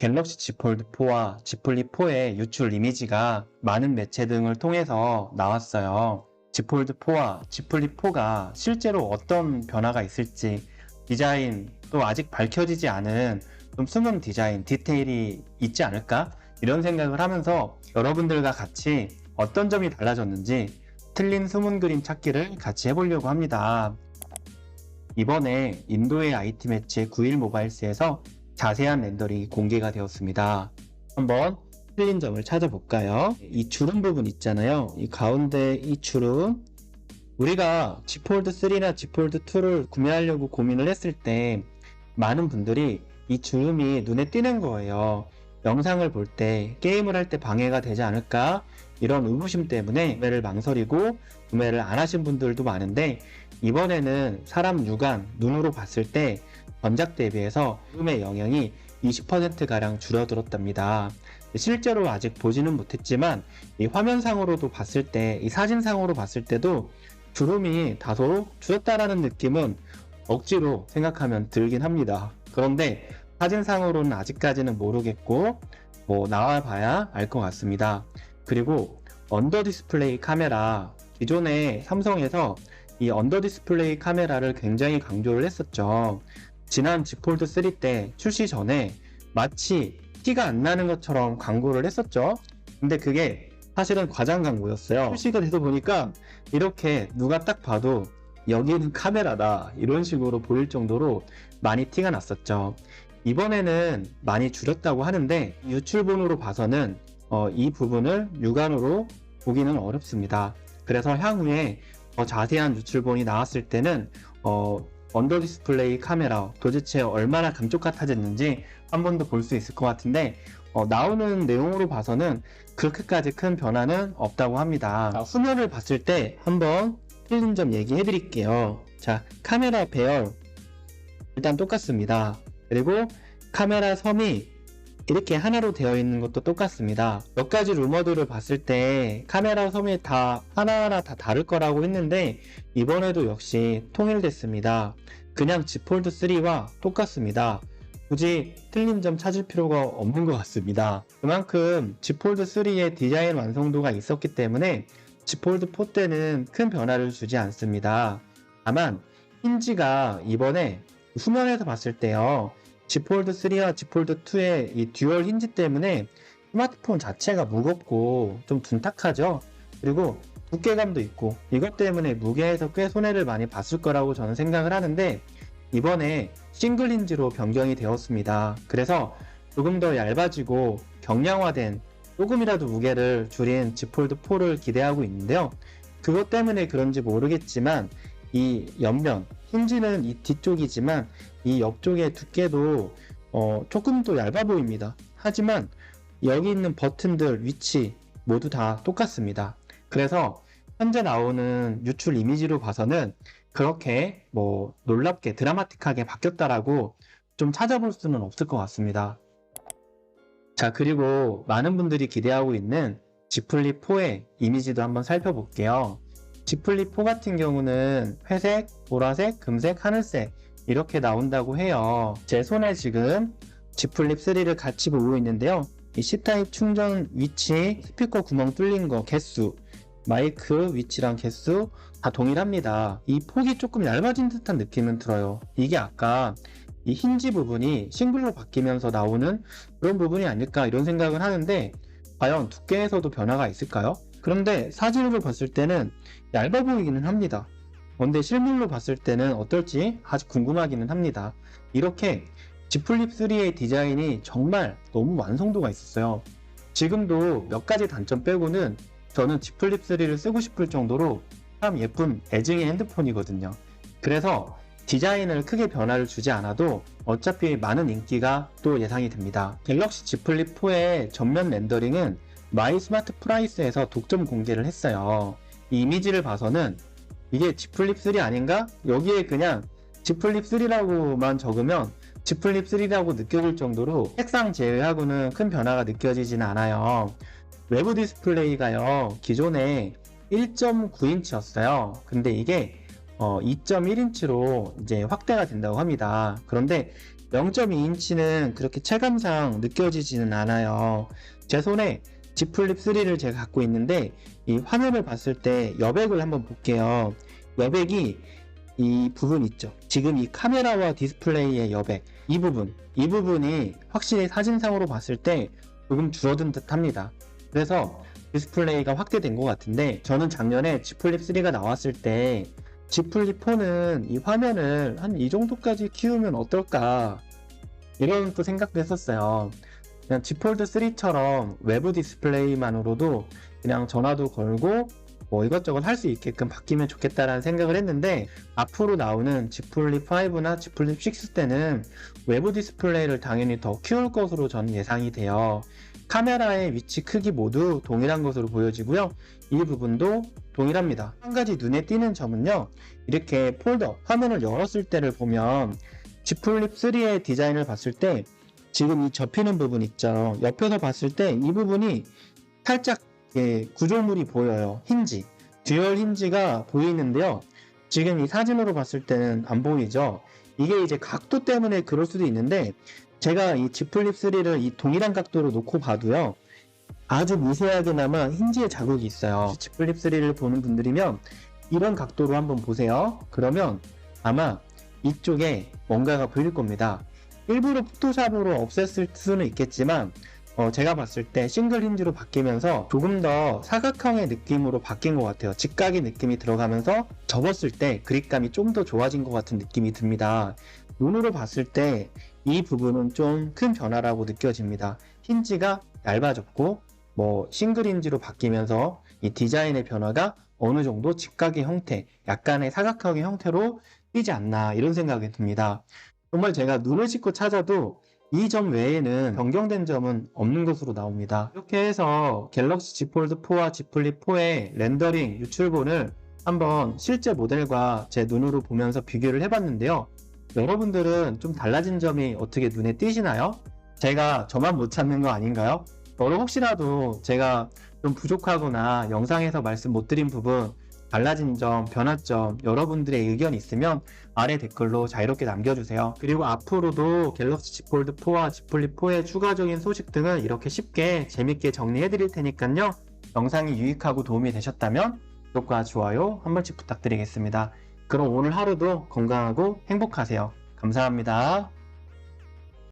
갤럭시 Z 폴드 4와 Z 플립 4의 유출 이미지가 많은 매체 등을 통해서 나왔어요. Z 폴드 4와 Z 플립 4가 실제로 어떤 변화가 있을지 디자인 또 아직 밝혀지지 않은 좀 숨은 디자인 디테일이 있지 않을까 이런 생각을 하면서 여러분들과 같이 어떤 점이 달라졌는지 틀린 숨은 그림 찾기를 같이 해보려고 합니다. 이번에 인도의 IT 매체 9일 모바일스에서 자세한 렌더링이 공개가 되었습니다. 한번 틀린 점을 찾아볼까요? 이 주름 부분 있잖아요. 이 가운데 이 주름 우리가 G 폴드 3나 G 폴드 2를 구매하려고 고민을 했을 때 많은 분들이 이 주름이 눈에 띄는 거예요. 영상을 볼 때, 게임을 할 때 방해가 되지 않을까? 이런 의구심 때문에 구매를 망설이고 구매를 안 하신 분들도 많은데 이번에는 사람 육안, 눈으로 봤을 때 전작 대비해서 주름의 영향이 20%가량 줄어들었답니다. 실제로 아직 보지는 못했지만 이 화면상으로도 봤을 때, 이 사진상으로 봤을 때도 주름이 다소 줄었다라는 느낌은 억지로 생각하면 들긴 합니다. 그런데 사진상으로는 아직까지는 모르겠고 뭐 나와봐야 알 것 같습니다. 그리고 언더 디스플레이 카메라 기존에 삼성에서 이 언더 디스플레이 카메라를 굉장히 강조를 했었죠. 지난 Z 폴드 3 때 출시 전에 마치 티가 안 나는 것처럼 광고를 했었죠. 근데 그게 사실은 과장 광고였어요. 출시가 돼서 보니까 이렇게 누가 딱 봐도 여기는 카메라다 이런 식으로 보일 정도로 많이 티가 났었죠. 이번에는 많이 줄였다고 하는데 유출본으로 봐서는 어, 이 부분을 육안으로 보기는 어렵습니다. 그래서 향후에 더 자세한 유출본이 나왔을 때는 어, 언더 디스플레이 카메라 도대체 얼마나 감쪽 같아졌는지 한 번 더 볼 수 있을 것 같은데 어, 나오는 내용으로 봐서는 그렇게까지 큰 변화는 없다고 합니다. 자, 화면을 봤을 때 한번 틀린 점 얘기해 드릴게요. 자, 카메라 배열 일단 똑같습니다. 그리고 카메라 섬이 이렇게 하나로 되어 있는 것도 똑같습니다. 몇 가지 루머들을 봤을 때 카메라 섬이 다 하나하나 다 다를 거라고 했는데 이번에도 역시 통일됐습니다. 그냥 Z 폴드 3와 똑같습니다. 굳이 틀린 점 찾을 필요가 없는 것 같습니다. 그만큼 Z 폴드 3의 디자인 완성도가 있었기 때문에 Z 폴드 4 때는 큰 변화를 주지 않습니다. 다만 힌지가 이번에 후면에서 봤을 때요. Z 폴드 3와 Z 폴드 2의 이 듀얼 힌지 때문에 스마트폰 자체가 무겁고 좀 둔탁하죠. 그리고 두께감도 있고 이것 때문에 무게에서 꽤 손해를 많이 봤을 거라고 저는 생각을 하는데 이번에 싱글 힌지로 변경이 되었습니다. 그래서 조금 더 얇아지고 경량화된 조금이라도 무게를 줄인 Z 폴드 4를 기대하고 있는데요. 그것 때문에 그런지 모르겠지만 이 옆면 힌지는 이 뒤쪽이지만 이 옆쪽의 두께도 어, 조금 더 얇아 보입니다. 하지만 여기 있는 버튼들 위치 모두 다 똑같습니다. 그래서 현재 나오는 유출 이미지로 봐서는 그렇게 뭐 놀랍게 드라마틱하게 바뀌었다라고 좀 찾아볼 수는 없을 것 같습니다. 자, 그리고 많은 분들이 기대하고 있는 Z 플립 4의 이미지도 한번 살펴볼게요. Z 플립 4 같은 경우는 회색, 보라색, 금색, 하늘색 이렇게 나온다고 해요. 제 손에 지금 Z 플립 3를 같이 보고 있는데요. 이 C타입 충전 위치, 스피커 구멍 뚫린 거 개수, 마이크 위치랑 개수 다 동일합니다. 이 폭이 조금 얇아진 듯한 느낌은 들어요. 이게 아까 이 힌지 부분이 싱글로 바뀌면서 나오는 그런 부분이 아닐까 이런 생각을 하는데 과연 두께에서도 변화가 있을까요? 그런데 사진으로 봤을 때는 얇아 보이기는 합니다. 그런데 실물로 봤을 때는 어떨지 아주 궁금하기는 합니다. 이렇게 Z 플립 3의 디자인이 정말 너무 완성도가 있었어요. 지금도 몇 가지 단점 빼고는 저는 Z 플립 3를 쓰고 싶을 정도로 참 예쁜 애증의 핸드폰이거든요. 그래서 디자인을 크게 변화를 주지 않아도 어차피 많은 인기가 또 예상이 됩니다. 갤럭시 Z 플립 4의 전면 렌더링은 마이 스마트 프라이스에서 독점 공개를 했어요. 이 이미지를 봐서는 이게 Z 플립 3 아닌가? 여기에 그냥 Z 플립 3라고만 적으면 Z 플립 3라고 느껴질 정도로 색상 제외하고는 큰 변화가 느껴지진 않아요. 외부 디스플레이가요, 기존에 1.9인치였어요. 근데 이게 어, 2.1인치로 이제 확대가 된다고 합니다. 그런데 0.2인치는 그렇게 체감상 느껴지지는 않아요. 제 손에 Z 플립 3를 제가 갖고 있는데 이 화면을 봤을 때 여백을 한번 볼게요. 여백이 이 부분 있죠. 지금 이 카메라와 디스플레이의 여백 이 부분 이 부분이 확실히 사진상으로 봤을 때 조금 줄어든 듯 합니다. 그래서 디스플레이가 확대된 것 같은데 저는 작년에 Z 플립 3가 나왔을 때 Z 플립 4는 이 화면을 한 이 정도까지 키우면 어떨까 이런 또 생각도 했었어요. 그냥 Z 폴드 3처럼 외부 디스플레이만으로도 그냥 전화도 걸고 뭐 이것저것 할 수 있게끔 바뀌면 좋겠다라는 생각을 했는데 앞으로 나오는 Z 플립 5나 Z 플립 6 때는 외부 디스플레이를 당연히 더 키울 것으로 저는 예상이 돼요. 카메라의 위치 크기 모두 동일한 것으로 보여지고요. 이 부분도 동일합니다. 한 가지 눈에 띄는 점은요. 이렇게 폴더, 화면을 열었을 때를 보면 Z 플립 3의 디자인을 봤을 때 지금 이 접히는 부분 있죠. 옆에서 봤을 때 이 부분이 살짝 예, 구조물이 보여요. 힌지. 듀얼 힌지가 보이는데요. 지금 이 사진으로 봤을 때는 안 보이죠. 이게 이제 각도 때문에 그럴 수도 있는데 제가 이 Z 플립 3를 이 동일한 각도로 놓고 봐도요. 아주 미세하게나마 힌지의 자국이 있어요. Z 플립 3를 보는 분들이면 이런 각도로 한번 보세요. 그러면 아마 이쪽에 뭔가가 보일 겁니다. 일부러 포토샵으로 없앴을 수는 있겠지만 어, 제가 봤을 때 싱글 힌지로 바뀌면서 조금 더 사각형의 느낌으로 바뀐 것 같아요. 직각의 느낌이 들어가면서 접었을 때 그립감이 좀 더 좋아진 것 같은 느낌이 듭니다. 눈으로 봤을 때 이 부분은 좀 큰 변화라고 느껴집니다. 힌지가 얇아졌고 뭐 싱글 힌지로 바뀌면서 이 디자인의 변화가 어느 정도 직각의 형태, 약간의 사각형의 형태로 띄지 않나 이런 생각이 듭니다. 정말 제가 눈을 씻고 찾아도 이 점 외에는 변경된 점은 없는 것으로 나옵니다. 이렇게 해서 갤럭시 Z 폴드 4와 Z 플립 4의 렌더링 유출본을 한번 실제 모델과 제 눈으로 보면서 비교를 해봤는데요. 여러분들은 좀 달라진 점이 어떻게 눈에 띄시나요? 제가 저만 못 찾는 거 아닌가요? 여러 혹시라도 제가 좀 부족하거나 영상에서 말씀 못 드린 부분 달라진 점, 변화점, 여러분들의 의견이 있으면 아래 댓글로 자유롭게 남겨주세요. 그리고 앞으로도 갤럭시 Z 폴드 4와 Z 플립 4의 추가적인 소식 등을 이렇게 쉽게 재밌게 정리해 드릴 테니까요. 영상이 유익하고 도움이 되셨다면 구독과 좋아요 한 번씩 부탁드리겠습니다. 그럼 오늘 하루도 건강하고 행복하세요. 감사합니다.